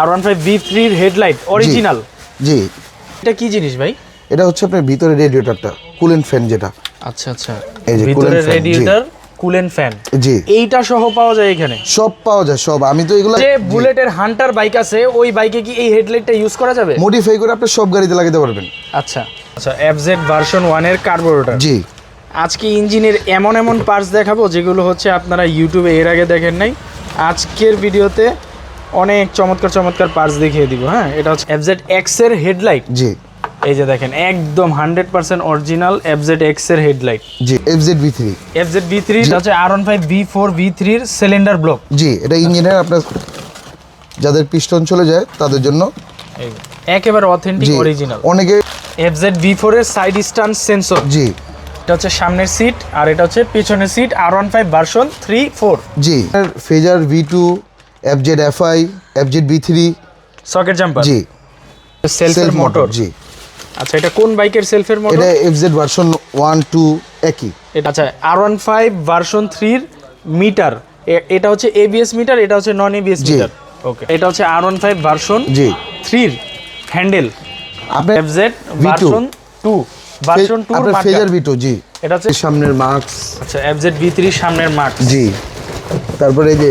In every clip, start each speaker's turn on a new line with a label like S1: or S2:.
S1: আর one five V থ্রির headlight original
S2: জি।
S1: এটা কি জিনিস ভাই?
S2: এটা হচ্ছে আপনার ভিতরে রেডিয়েটরটা কুলেন্ট ফ্যান যেটা।
S1: আচ্ছা আচ্ছা।
S2: এই যে
S1: ভিতরে রেডিয়েটর কুলেন ফ্যান
S2: জি।
S1: এইটা সহ পাওয়া যায় এখানে?
S2: সব পাওয়া যায় সব। আমি তো এগুলো
S1: যে বুলেটের হান্টার বাইক আছে ওই বাইকে কি এই হেডলাইটটা ইউজ করা যাবে?
S2: মডিফাই করে আপনি সব গাড়িতে লাগাতে পারবেন।
S1: আচ্ছা। আচ্ছা এফজেড ভার্সন ওয়ানের কার্বোরেটর
S2: জি।
S1: আজকে ইঞ্জিনের এমন এমন পার্টস দেখাবো যেগুলো হচ্ছে আপনারা ইউটিউবে এর আগে দেখেন নাই। আজকের ভিডিওতে অনেক চমৎকার চমৎকার পার্টস দেখিয়ে দিব হ্যাঁ? এটা হচ্ছে এফজেড এক্সের হেডলাইট
S2: জি।
S1: এই যে দেখেন একদম হান্ড্রেড পার্সেন্ট অরিজিনাল এফজেড এক্সের হেডলাইট
S2: জি FZ V three
S1: FZ V three হচ্ছে R one five V four V থ্রির সিলিন্ডার ব্লক
S2: জি এটা ইঞ্জিনের আপনার যাদের পিস্টন চলে যায় তাদের জন্য।
S1: একেবারে অথেন্টিক অরিজিনাল
S2: অনেকে
S1: এফজেড ভি ফোর এর সাইড স্ট্যান্ড সেন্সর
S2: জি।
S1: এটা হচ্ছে সামনের সিট আর এটা হচ্ছে পিছনের seat R one five version three four
S2: জি। Fazer V two FZ FI FZ V three
S1: socket jumper
S2: জি।
S1: সেলফের
S2: সেলফ
S1: মোটর
S2: জি।
S1: আচ্ছা এটা কোন বাইকের সেলফের মোটর
S2: এটা এফজেড ভার্সন ওয়ান টু একই।
S1: এটা আচ্ছা আর ওয়ান ফাইভ ভার্সন থ্রির মিটার এটা হচ্ছে এবিএস মিটার এটা হচ্ছে নন এবিএস। মিটার ওকে এটা হচ্ছে আর ওয়ান ফাইভ ভার্সন
S2: জি।
S1: থ্রির হ্যান্ডেল
S2: আপনার
S1: FZ
S2: V2
S1: version two version two
S2: আপনার ফেজার টু জি।
S1: এটা হচ্ছে
S2: সামনের মার্কস
S1: আচ্ছা এফজেড ভি থ্রি সামনের মার্ক
S2: জি। তারপরে এই যে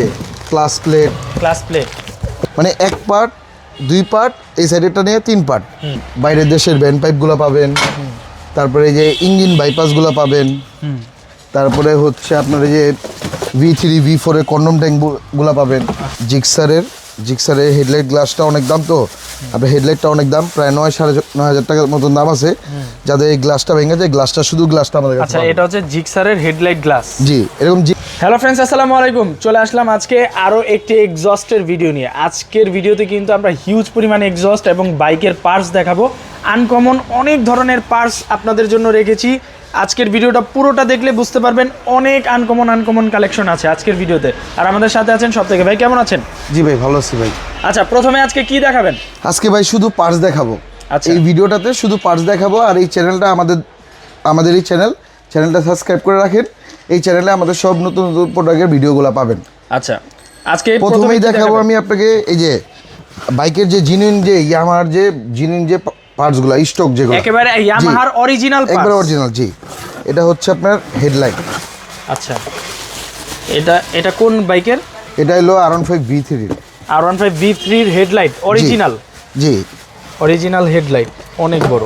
S2: ক্লাস প্লেট।
S1: Class plate.
S2: মানে এক পার্ট দুই পার্ট এই সাইডেরটা নিয়ে তিন পার্ট। বাইরের দেশের ব্যান্ড পাইপগুলো পাবেন। তারপরে এই যে ইঞ্জিন বাইপাসগুলো পাবেন। তারপরে হচ্ছে আপনার এই যে ভি থ্রি ভি ফোরের কন্ডম ট্যাঙ্কগুলো পাবেন। জিক্সারের জিক্সারের হেডলাইট গ্লাসটা অনেক দাম তো। আপনার হেডলাইটটা অনেক দাম প্রায় নয় সাড়ে নয় হাজার টাকার মতন দাম আছে। যাদের এই গ্লাসটা ভেঙে যায় গ্লাসটা শুধু গ্লাসটা আমাদের কাছে
S1: আচ্ছা এটা হচ্ছে জিক্সারের হেডলাইট গ্লাস।
S2: জি এরকম জি
S1: হ্যালো ফ্রেন্ডস আসসালামু আলাইকুম। চলে আসলাম আজকে আরও একটি এক্সস্টের ভিডিও নিয়ে। আজকের ভিডিওতে কিন্তু আমরা হিউজ পরিমাণে এক্সস্ট এবং বাইকের পার্টস দেখাবো। আনকমন অনেক ধরনের পার্টস আপনাদের জন্য রেখেছি। আজকের ভিডিওটা পুরোটা দেখলে বুঝতে পারবেন অনেক আনকমন আনকমন কালেকশন আছে আজকের ভিডিওতে। আর আমাদের সাথে আছেন সব থেকে ভাই কেমন আছেন?
S2: জি ভাই ভালো আছি ভাই।
S1: আচ্ছা প্রথমে আজকে কি দেখাবেন?
S2: আজকে ভাই শুধু পার্স দেখাবো।
S1: আচ্ছা।
S2: এই ভিডিওটাতে শুধু পার্স দেখাবো আর এই চ্যানেলটা আমাদের আমাদের এই চ্যানেল চ্যানেলটা সাবস্ক্রাইব করে রাখেন। এই চ্যানেলে আমাদের সব নতুন নতুন প্রোডাক্টের ভিডিওগুলো পাবেন।
S1: আচ্ছা। আজকে
S2: প্রথমেই দেখাবো আমি আপনাকে এই যে বাইকের যে জিনুইন যে ইয়ামার যে জিনুইন যে পার্টসগুলো স্টক যেগুলো।
S1: একেবারে ইয়ামাহার অরিজিনাল
S2: একবার অরিজিনাল জি। এটা হচ্ছে আপনার হেডলাইট
S1: আচ্ছা। এটা এটা কোন বাইকের?
S2: এটা হলো আর ওয়ান ফাইভ ভি থ্রির
S1: আর ওয়ান ফাইভ ভি থ্রির হেডলাইট অরিজিনাল
S2: জি
S1: অরিজিনাল হেডলাইট অনেক বড়।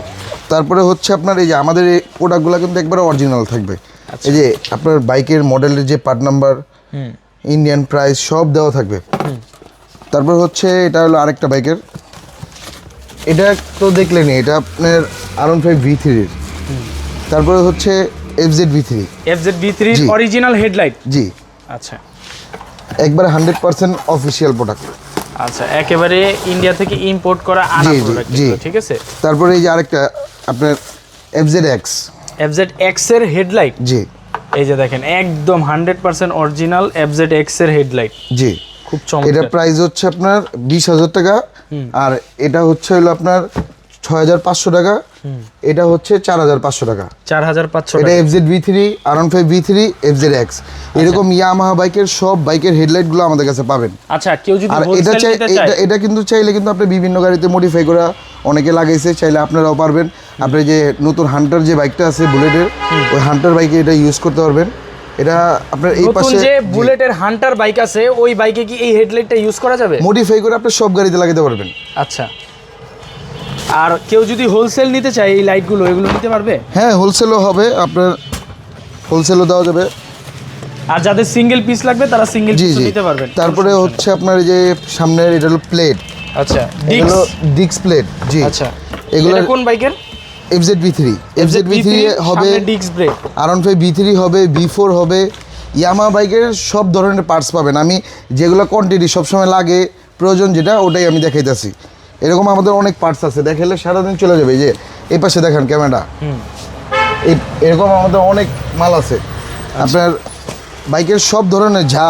S2: তারপরে হচ্ছে আপনার এই যে আমাদের এই প্রোডাক্টগুলো কিন্তু একবারে অরিজিনাল থাকবে।
S1: আচ্ছা।
S2: এই যে আপনার বাইকের মডেলের যে পার্ট নাম্বার
S1: হুম।
S2: ইন্ডিয়ান প্রাইস সব দেওয়া থাকবে। তারপর হচ্ছে এটা হলো আরেকটা বাইকের। এটা তো দেখলেনি এটা আপনার আর ওয়ান ফাইভ ভি থ্রির তারপরে হচ্ছে F Z V three
S1: F Z V three original headlight
S2: জি।
S1: আচ্ছা।
S2: একবারে হান্ড্রেড পার্সেন্ট অফিসিয়াল প্রোডাক্ট
S1: আচ্ছা একেবারে ইন্ডিয়া থেকে ইম্পোর্ট করা আনা প্রোডাক্ট। ঠিক আছে?
S2: তারপরে এই যে আরেকটা আপনার এফ জেড এক্স
S1: এফজেড এক্সের হেডলাইট
S2: জি।
S1: এই যে দেখেন একদম হান্ড্রেড পার্সেন্ট অরিজিনাল এফজেড এক্সের হেডলাইট
S2: জি।
S1: খুব চমৎকার।
S2: এটা প্রাইস হচ্ছে আপনার বিশ হাজার টাকা আর এটা হচ্ছে হলো আপনার ছয় হাজার পাঁচশো টাকা। এটা হচ্ছে চার হাজার পাঁচশো টাকা।
S1: চার হাজার পাঁচশো
S2: এটা FZ V three R five V three FZ X এরকম ইয়ামাহা বাইকের সব বাইকের হেডলাইটগুলো আমাদের কাছে পাবেন।
S1: আচ্ছা কেউ যদি
S2: আর এটা চাই এটা এটা কিন্তু চাইলে কিন্তু আপনি বিভিন্ন গাড়িতে মডিফাই করা অনেকে লাগাইছে চাইলে আপনারাও পারবেন। আপনি যে নতুন হান্টার যে বাইকটা আছে বুলেটের ওই হান্টার বাইকে এটা ইউজ করতে পারবেন। এটা আপনার এই পাশে
S1: যে বুলেটের হান্টার বাইক আছে ওই বাইকে কি এই হেডলাইটটা ইউজ করা যাবে?
S2: মডিফাই করে আপনি সব গাড়িতে লাগাতে পারবেন।
S1: আচ্ছা। আর কেউ যদি হোলসেল নিতে চায় এই লাইটগুলো এগুলো নিতে পারবে?
S2: হ্যাঁ হোলসেলও হবে আপনার হোলসেলও দেওয়া যাবে।
S1: আর যাদের সিঙ্গেল পিস লাগবে তারা সিঙ্গেল পিস নিতে পারবেন।
S2: তারপরে হচ্ছে আপনার এই যে সামনের এটা হলো প্লেট
S1: আচ্ছা ডিক্স
S2: প্লেট জি।
S1: আচ্ছা।
S2: এগুলো
S1: কোন বাইকের?
S2: FZ V three FZ V three হবে
S1: brake
S2: R five B three হবে বি ফোর হবে। ইয়ামা বাইকের সব ধরনের পার্টস পাবেন। আমি যেগুলো কোয়ান্টিটি সবসময় লাগে প্রয়োজন যেটা ওটাই আমি দেখাইতেছি। এরকম আমাদের অনেক পার্টস আছে। দেখালে সারাদিন চলে যাবে। যে এই পাশে দেখেন ক্যামেরা এরকম আমাদের অনেক মাল আছে। আপনার বাইকের সব ধরনের ঝা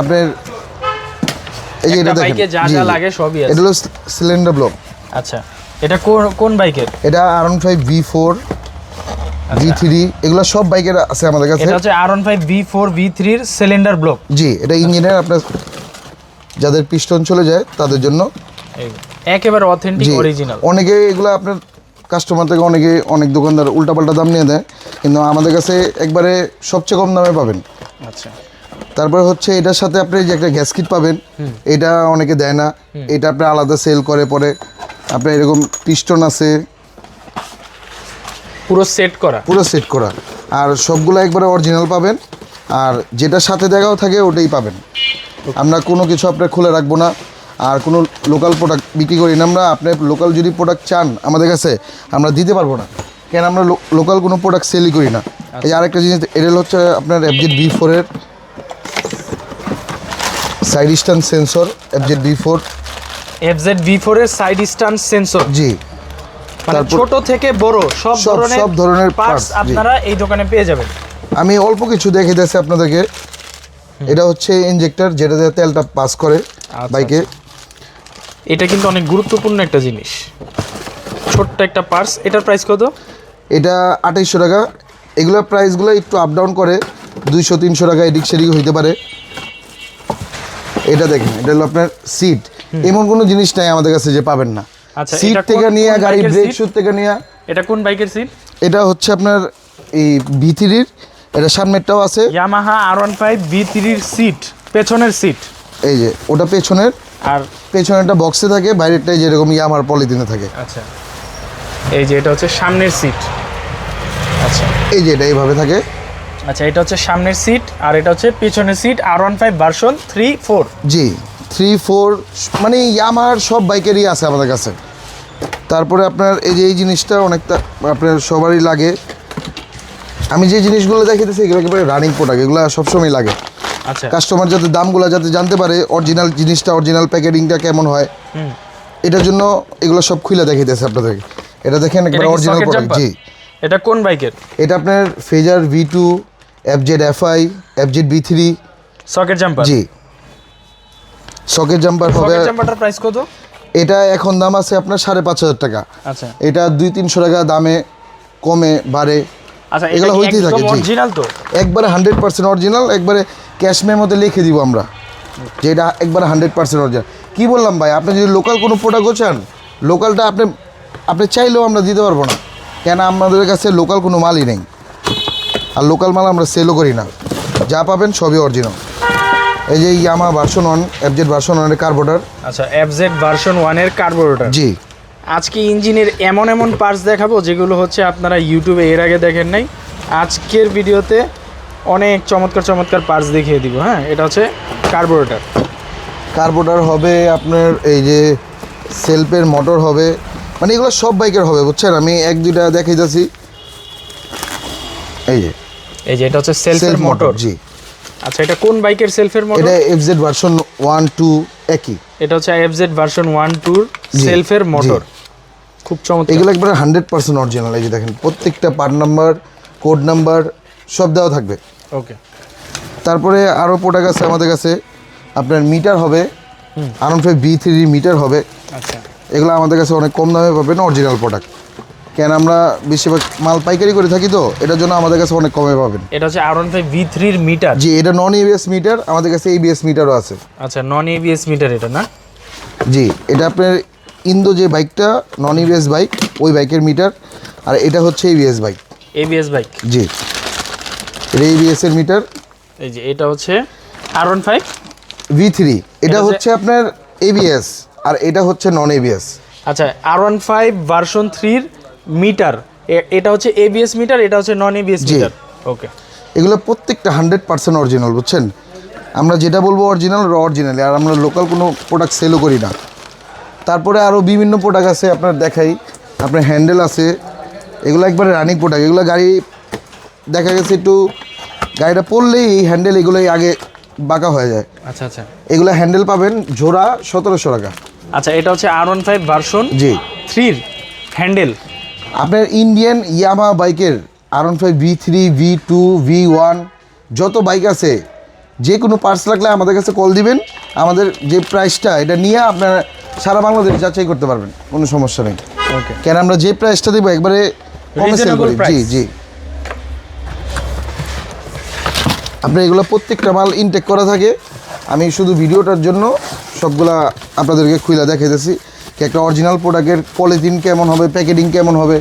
S2: আপনার এই যে এটা দেখেন। এটা হলো সিলিন্ডার ব্লক
S1: আচ্ছা। এটা কোন কোন বাইকের?
S2: এটা R five V four V three এগুলো সব বাইকের আছে আমাদের কাছে।
S1: এটা হচ্ছে R one five V four V থ্রির সিলিন্ডার ব্লক
S2: জি এটা ইঞ্জিনের আপনার যাদের পিস্টন চলে যায় তাদের জন্য।
S1: একেবারে অথেন্টিক অরিজিনাল
S2: অনেকে এগুলো আপনার কাস্টমার থেকে অনেকে অনেক দোকানদার উল্টাপাল্টা দাম নিয়ে দেয় কিন্তু আমাদের কাছে একবারে সবচেয়ে কম দামে পাবেন।
S1: আচ্ছা।
S2: তারপরে হচ্ছে এটার সাথে আপনি যে একটা গ্যাস কিট পাবেন এটা অনেকে দেয় না। এটা আপনি আলাদা সেল করে পরে। আপনার এরকম পিস্টন আছে।
S1: পুরো সেট করা।
S2: পুরো সেট করা। আর সবগুলো একবারে অরিজিনাল পাবেন। আর যেটা সাথে দেখাও থাকে ওটাই পাবেন। আমরা কোনো কিছু আপনার খুলে রাখব না। আর কোনো লোকাল প্রোডাক্ট বিক্রি করি না আমরা। আপনি লোকাল যদি প্রোডাক্ট চান আমাদের কাছে আমরা দিতে পারব না। কেন আমরা লোকাল কোনো প্রোডাক্ট সেলই করি না। এই আরেকটা জিনিস এটা হচ্ছে আপনার এফজেড বি ফোরের side stand sensor FZ B four
S1: FZ V four এর সাইড স্ট্যান্ড সেন্সর
S2: জি।
S1: মানে ছোট থেকে বড় সব ধরনের
S2: সব ধরনের
S1: পার্টস আপনারা এই দোকানে পেয়ে যাবেন।
S2: আমি অল্প কিছু দেখে দিয়েছি আপনাদেরকে। এটা হচ্ছে ইনজেক্টর যেটা দিয়ে তেলটা পাস করে
S1: আচ্ছা,
S2: বাইকে।
S1: এটা কিন্তু অনেক গুরুত্বপূর্ণ একটা জিনিস। ছোট্ট একটা পার্স এটার প্রাইস কত?
S2: এটা আঠাইশশো টাকা। এগুলোর প্রাইসগুলো একটু আপ ডাউন করে। দুইশো তিনশো টাকা এদিক সেদিক হইতে পারে। এটা দেখেন এটা হলো আপনার সিট এমন কোনো জিনিস নাই আমাদের কাছে যে পাবেন না।
S1: আচ্ছা,
S2: সিট থেকে নিয়ে গাড়ি ব্রেক? শুট থেকে নিয়ে।
S1: এটা কোন বাইকের সিট
S2: এটা হচ্ছে আপনার এই ভিথিরির এটা সামনেরটাও আছে।
S1: ইয়ামাহা আর ওয়ান ফাইভ থ্রির সিট পেছনের সিট
S2: এই যে ওটা পেছনের।
S1: আর
S2: পেছনেরটা বক্সে থাকে বাইরেরটাই যেরকম ইয়ামার পলিথিনে থাকে।
S1: আচ্ছা। এই যে এটা হচ্ছে সামনের সিট আচ্ছা।
S2: এই যে এটা এইভাবে থাকে।
S1: আচ্ছা এটা হচ্ছে সামনের সিট আর এটা হচ্ছে পিছনের seat R one five version three four
S2: জি। থ্রি ফোর মানে ইয়ামার সব বাইকেরই আছে আমাদের কাছে। তারপরে আপনার এই যে এই জিনিসটা অনেকটা আপনার সবারই লাগে। আমি যে জিনিসগুলো দেখিতেছি এগুলো একেবারে রানিং প্রোডাক্ট এগুলো সবসময় লাগে।
S1: আচ্ছা।
S2: কাস্টমার যাতে দামগুলো যাতে জানতে পারে অরিজিনাল জিনিসটা অরিজিনাল প্যাকেটিংটা কেমন হয়।
S1: হুম।
S2: এটার জন্য এগুলো সব খুলে দেখাইতেছে আপনাদেরকে। এটা দেখেন একবার অরিজিনাল প্রোডাক্ট জি।
S1: এটা কোন বাইকের?
S2: এটা আপনার Fazer V two F Z F I F Z B three
S1: socket jumper
S2: G. Socket jumper হবে।
S1: জাম্পারটার প্রাইস কত?
S2: এটা এখন দাম আছে আপনার সাড়ে পাঁচ হাজার টাকা।
S1: আচ্ছা।
S2: এটা দুই তিনশো টাকা দামে কমে বাড়ে।
S1: আচ্ছা
S2: এগুলো হইতেই থাকে।
S1: অরিজিনাল তো?
S2: একবারে হান্ড্রেড পার্সেন্ট অরিজিনাল একবারে ক্যাশ মেমোতে লিখে দিব আমরা। যে এটা একবারে হান্ড্রেড পার্সেন্ট অরিজিনাল কী বললাম ভাই আপনি যদি লোকাল কোনো প্রোডাক্টও চান লোকালটা আপনি আপনি চাইলেও আমরা দিতে পারব না। কেন আমাদের কাছে লোকাল কোনো মালই নেই। আর লোকাল মাল আমরা সেলও করি না। যা পাবেন সবই অরিজিনাল এই যে Yamaha version one FZ version ওয়ানের কার্বোটার
S1: আচ্ছা এফজেড ভার্সন ওয়ানের কার্বোরেটর
S2: জি।
S1: আজকে ইঞ্জিনের এমন এমন পার্টস দেখাবো যেগুলো হচ্ছে আপনারা ইউটিউবে এর আগে দেখেন নাই। আজকের ভিডিওতে অনেক চমৎকার চমৎকার পার্টস দেখিয়ে দিব হ্যাঁ? এটা হচ্ছে কার্বোরেটর
S2: কার্বোটার হবে আপনার এই যে সেলফের মোটর হবে মানে এগুলো সব বাইকের হবে বুঝছেন? আমি এক দুইটা দেখাইতেছি। এই যে।
S1: এই যে এটা হচ্ছে সেলফের মোটর
S2: জি।
S1: আচ্ছা এটা কোন বাইকের সেলফের মোটর
S2: এটা এফজেড ভার্সন ওয়ান টু একই।
S1: এটা হচ্ছে এফজেড ভার্সন ওয়ান টুর
S2: জি,
S1: সেলফের
S2: জি।
S1: মোটর খুব চমৎকার।
S2: এগুলো একবারে হান্ড্রেড পার্সেন্ট অরিজিনাল এই যে দেখেন প্রত্যেকটা পার্ট নাম্বার কোড নাম্বার সব দেওয়া থাকবে।
S1: ওকে
S2: তারপরে আরও প্রোডাক্ট আছে আমাদের কাছে আপনার মিটার হবে আরন ফাইভ বি থ্রি মিটার হবে।
S1: আচ্ছা।
S2: এগুলো আমাদের কাছে অনেক কম দামে পাবেন অরিজিনাল প্রোডাক্ট কেন আমরা বেশিরভাগ মাল পাইকারি করে থাকি তো? এটার জন্য আমাদের কাছে অনেক কমে পাবেন।
S1: এটা হচ্ছে আর ওয়ান ফাইভ ভি থ্রির মিটার
S2: জি এটা নন এবিএস মিটার আমাদের কাছে এবিএস মিটারও আছে।
S1: আচ্ছা নন এবিএস মিটার এটা না?
S2: জি এটা আপনার ইন্দো যে বাইকটা নন এবিএস বাইক ওই বাইকের মিটার আর এটা হচ্ছে এবিএস বাইক।
S1: ABS bike.
S2: জি এটা এবিএস এর মিটার
S1: এই যে এটা হচ্ছে R one five
S2: V three এটা হচ্ছে আপনার এবিএস আর এটা হচ্ছে নন এবিএস
S1: আচ্ছা আর ওয়ান ফাইভ ভার্সন থ্রির মিটার। এটা হচ্ছে এবিএস মিটার এটা হচ্ছে নন এবিএস। মিটার। ওকে
S2: এগুলো প্রত্যেকটা হান্ড্রেড পার্সেন্ট অরিজিনাল বুঝছেন? আমরা যেটা বলব অরিজিনাল র অরিজিনালি আর আমরা লোকাল কোনো প্রোডাক্ট সেলও করি না। তারপরে আরও বিভিন্ন প্রোডাক্ট আছে আপনার দেখাই। আপনার হ্যান্ডেল আছে এগুলো একবারে রানিং প্রোডাক্ট এগুলো গাড়ি দেখা গেছে একটু গাড়িটা পড়লেই এই হ্যান্ডেল এগুলোই আগে বাঁকা হয়ে যায়।
S1: আচ্ছা আচ্ছা।
S2: এগুলো হ্যান্ডেল পাবেন জোড়া সতেরোশো টাকা।
S1: আচ্ছা এটা হচ্ছে আর ওয়ান ফাইভ ভার্সন
S2: জি।
S1: থ্রির হ্যান্ডেল
S2: আপনার ইন্ডিয়ান ইয়ামা বাইকের R one five V three V two V one যত বাইক আছে যে কোনো পার্টস লাগলে আমাদের কাছে কল দিবেন। আমাদের যে প্রাইসটা এটা নিয়ে আপনার সারা বাংলাদেশ যাচাই করতে পারবেন কোনো সমস্যা নেই।
S1: ওকে
S2: কেন আমরা যে প্রাইসটা দেবো একবারে কমে সেল করি। জি জি। আপনার এগুলো প্রত্যেকটা মাল ইনটেক করা থাকে। আমি শুধু ভিডিওটার জন্য সবগুলা আপনাদেরকে খুলে দেখাইতেছি। কি একটা অরিজিনাল প্রোডাক্টের পলিথিন কেমন হবে প্যাকেটিং কেমন হবে?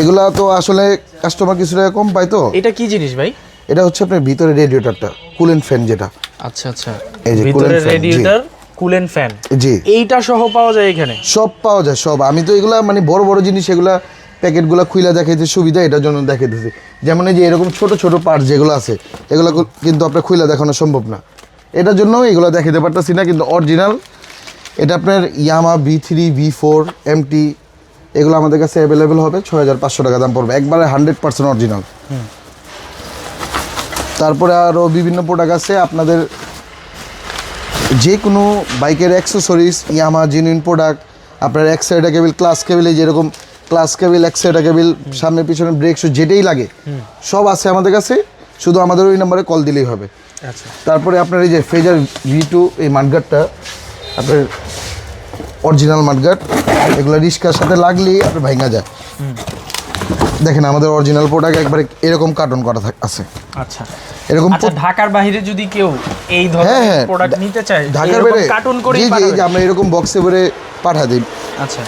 S2: এগুলা তো আসলে কাস্টমার কিছু কম পায় তো।
S1: এটা কি জিনিস ভাই?
S2: এটা হচ্ছে আপনার ভিতরে রেডিয়েটরটা কুলেন ফ্যান যেটা।
S1: আচ্ছা আচ্ছা।
S2: এই যে
S1: ভিতরে রেডিয়েটর কুলেন ফ্যান
S2: জি।
S1: এইটা সহ পাওয়া যায় এখানে?
S2: সব পাওয়া যায় সব। আমি তো এগুলা মানে বড় বড় জিনিস এগুলা প্যাকেটগুলো খুলে দেখাইতে সুবিধা এটার জন্য দেখাইতেছি। যেমন এই যে এরকম ছোট ছোট পার্ট যেগুলো আছে এগুলো কিন্তু আপনার খুলে দেখানো সম্ভব না। এটার জন্য এগুলো দেখাতে পারতেছি না কিন্তু অরিজিনাল এটা আপনার Yamaha B three B four MT এগুলো আমাদের কাছে অ্যাভেলেবেল হবে। ছয় হাজার পাঁচশো টাকা দাম পড়বে। একবারে হান্ড্রেড পার্সেন্ট অরিজিনাল তারপরে আরও বিভিন্ন প্রোডাক্ট আছে। আপনাদের যে কোনো বাইকের অ্যাক্সেসরিজ ইয়ামা জেনুইন প্রোডাক্ট আপনার এক সাইডা কেবিল ক্লাস কেবিলে যেরকম ক্লাস কেবিল এক সাইডা কেবিল সামনে পিছনে ব্রেক শু যেটাই লাগে সব আছে আমাদের কাছে। শুধু আমাদের ওই নাম্বারে কল দিলেই হবে।
S1: আচ্ছা।
S2: তারপরে আপনার এই যে ফেজার ভি টু এই মাঠগাটটা আপনার অরিজিনাল মাঠগাট এগুলো রিস্কার সাথে লাগলেই আপনার ভাঙা যায়। দেখেন আমাদের অরিজিনাল প্রোডাক্ট একবারে এরকম কার্টন করা থাক- আছে।
S1: আচ্ছা।
S2: এরকম
S1: আচ্ছা ঢাকার বাইরে যদি কেউ এই
S2: হ্যাঁ
S1: ধরনের
S2: হ্যাঁ
S1: প্রোডাক্ট নিতে চায়
S2: ঢাকার বাইরে
S1: কার্টুন করে
S2: এই যে আমরা এরকম বক্সে ভরে পাঠা দিই।
S1: আচ্ছা।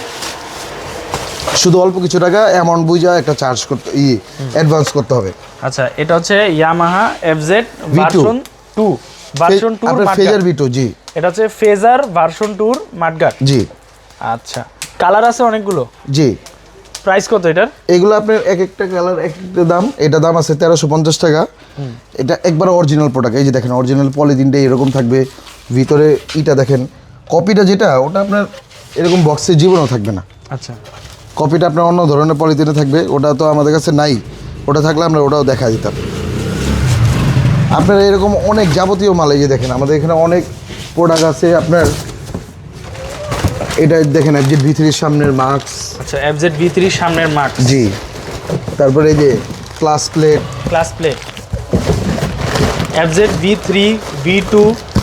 S2: শুধু অল্প কিছু টাকা অ্যামাউন্ট বুঝা একটা চার্জ করতে ই অ্যাডভান্স করতে হবে।
S1: আচ্ছা এটা হচ্ছে Yamaha FZ
S2: V2
S1: version 2 version 2
S2: আপনার ফেজার ভিটো জি।
S1: এটা হচ্ছে ফেজার ভার্সন 2 মাডগার্ড
S2: জি।
S1: আচ্ছা কালার আছে অনেকগুলো?
S2: জি।
S1: প্রাইস কত এটার?
S2: এগুলো আপনার এক একটা কালার এক একটা দাম। এটা দাম আছে তেরোশো পঞ্চাশ টাকা। এটা একবার অরিজিনাল প্রোডাক্ট এই যে দেখেন অরিজিনাল পলিথিনটা এরকম থাকবে। ভিতরে ইটা দেখেন। কপিটা যেটা ওটা আপনার এরকম বক্সে জীবনও থাকবে না।
S1: আচ্ছা।
S2: কপিটা আপনার অন্য ধরনের পলিথিনে থাকবে। ওটা তো আমাদের কাছে নাই। ওটা থাকলে আমরা ওটাও দেখা দিতাম। আপনার এরকম অনেক যাবতীয় মাল এই যে দেখেন আমাদের এখানে অনেক প্রোডাক্ট আছে। আপনার এটা দেখেন যে ভিতরির সামনের মাস্ক
S1: আচ্ছা এফজেড ভি3 সামনের মার্ক
S2: জি। তারপরে এই যে class plate
S1: class plate FZ ভি3 V two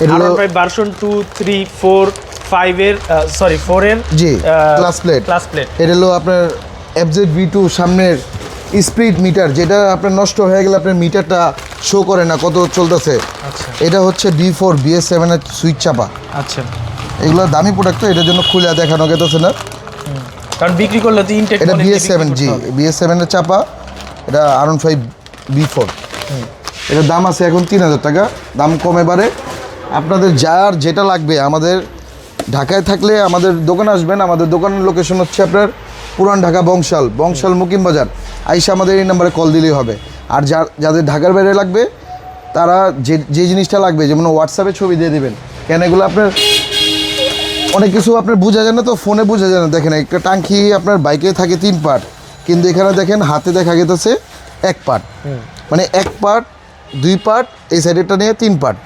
S2: এগুলো-
S1: আর ভার্সন 2 3 4 5 এর সরি 4 এর
S2: জি, class plate।
S1: ক্লাস প্লেট
S2: এটা হলো আপনার এফজেড ভি টু সামনের স্পিড মিটার যেটা আপনার নষ্ট হয়ে গেলে আপনার মিটারটা শো করে না কত চলতেছে।
S1: আচ্ছা।
S2: এটা হচ্ছে বি ফোর বিএস সেভেনের সুইচ চাপা।
S1: আচ্ছা।
S2: এগুলো দামি প্রোডাক্ট তো এটার জন্য খুলে দেখানো গেতেছে না।
S1: কারণ বিক্রি করলে তো ইনটেক
S2: এটা বিএস সেভেন জি বিএস সেভেনের চাপা এটা R one five B four এটার দাম আছে এখন তিন হাজার টাকা দাম কমে বাড়ে। আপনাদের যার যেটা লাগবে আমাদের ঢাকায় থাকলে আমাদের দোকানে আসবেন আমাদের দোকানের লোকেশন হচ্ছে আপনার পুরান ঢাকা বংশাল বংশাল মুকিম বাজার। আইসা আমাদের এই নাম্বারে কল দিলেই হবে। আর যার যাদের ঢাকার বাইরে লাগবে তারা যে যে জিনিসটা লাগবে যেমন হোয়াটসঅ্যাপে ছবি দিয়ে দেবেন। কেন এগুলো আপনার অনেক কিছু আপনার বোঝা যায় না তো ফোনে বোঝা যায় না। দেখেন একটা টাঙ্কি আপনার বাইকে থাকে তিন পার্ট কিন্তু এখানে দেখেন হাতে দেখা গেতেছে এক পার্ট। মানে এক পার্ট দুই পার্ট এই সাইডেরটা নিয়ে তিন পার্ট।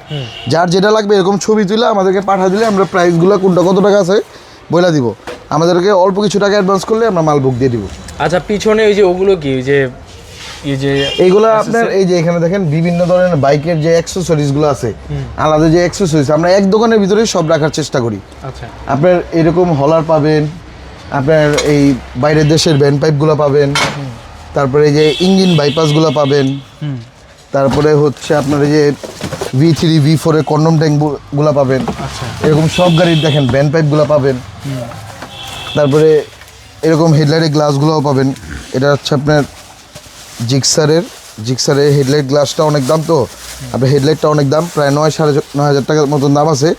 S2: যার যেটা লাগবে এরকম ছবি তুলে আমাদেরকে পাঠা দিলে আমরা প্রাইসগুলো কোনটা কত টাকা আছে বলে দিব। আমাদেরকে অল্প কিছু টাকা অ্যাডভান্স করলে আমরা মাল বুক দিয়ে দিব।
S1: আচ্ছা পিছনে ওই যে ওগুলো কি? যে এই যে
S2: এইগুলো আপনার এই যে এখানে দেখেন বিভিন্ন ধরনের বাইকের যে অ্যাক্সেসরিজগুলো আছে আলাদা যে অ্যাক্সেসরিজ আমরা এক দোকানের ভিতরে সব রাখার চেষ্টা করি।
S1: আচ্ছা।
S2: আপনার এরকম হলার পাবেন আপনার এই বাইরের দেশের ব্যান্ড পাইপগুলো পাবেন তারপরে যে ইঞ্জিন বাইপাসগুলো পাবেন তারপরে হচ্ছে আপনার এই যে ভি থ্রি ভি ফোরের কন্ডম ট্যাঙ্কগুলো পাবেন।
S1: আচ্ছা।
S2: এরকম সব গাড়ির দেখেন ব্যান্ড পাইপগুলো পাবেন। তারপরে এরকম হেডলাইটের গ্লাসগুলোও পাবেন। এটা হচ্ছে আপনার জিক্সারের জিক্সারের হেডলাইট গ্লাসটা অনেক দাম তো। আপনার হেডলাইটটা অনেক দাম প্রায় নয় সাড়ে নয় হাজার টাকার মতন দাম আছে।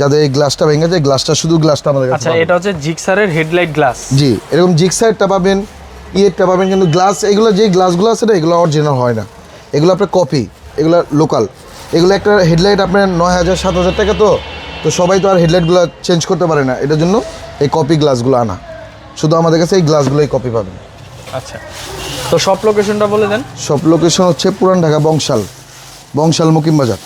S2: যাদের এই গ্লাসটা ভেঙে যায় গ্লাসটা শুধু গ্লাসটা আমাদের কাছে
S1: আচ্ছা এটা হচ্ছে জিক্সারের হেডলাইট গ্লাস
S2: জি এরকম জিক্সারটা পাবেন ইয়েরটা পাবেন কিন্তু গ্লাস এগুলো যে গ্লাসগুলো আছে না এগুলো অরিজিনাল হয় না। এগুলো আপনার কপি এগুলো লোকাল এগুলো একটা হেডলাইট আপনার নয় হাজার সাত হাজার টাকা তো। তো সবাই তো আর হেডলাইটগুলো চেঞ্জ করতে পারে না। এটার জন্য এই কপি গ্লাসগুলো আনা। শুধু আমাদের কাছে এই গ্লাসগুলোই কপি পাবেন।
S1: আচ্ছা। তো সব লোকেশনটা বলে দেন।
S2: সব লোকেশন হচ্ছে পুরান ঢাকা বংশাল বংশাল মুকিম বাজার।